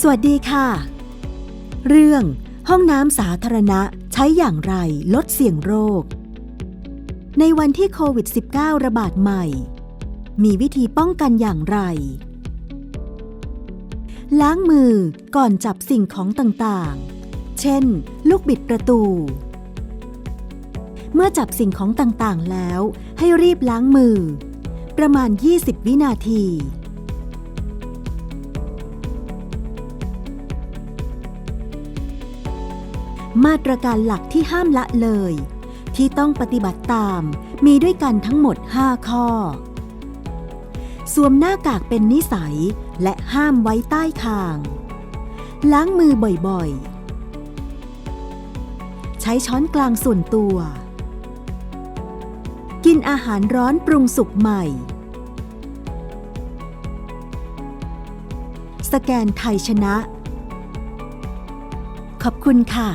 สวัสดีค่ะ เรื่อง ห้องน้ำสาธารณะใช้อย่างไรลดเสี่ยงโรค ในวันที่โควิด -19 ระบาดใหม่ มีวิธีป้องกันอย่างไร ล้างมือก่อนจับสิ่งของต่างๆ เช่น ลูกบิดประตู เมื่อจับสิ่งของต่างๆแล้ว ให้รีบล้างมือ ประมาณ 20 วินาที มาตรการหลักที่ห้ามละเลย ที่ต้องปฏิบัติตามมีด้วยกันทั้งหมด 5 ข้อ สวมหน้ากากเป็นนิสัยและห้ามไว้ใต้คาง ล้างมือบ่อยๆ ใช้ช้อนกลางส่วนตัว กินอาหารร้อนปรุงสุกใหม่ สแกนไทยชนะ ขอบคุณค่ะ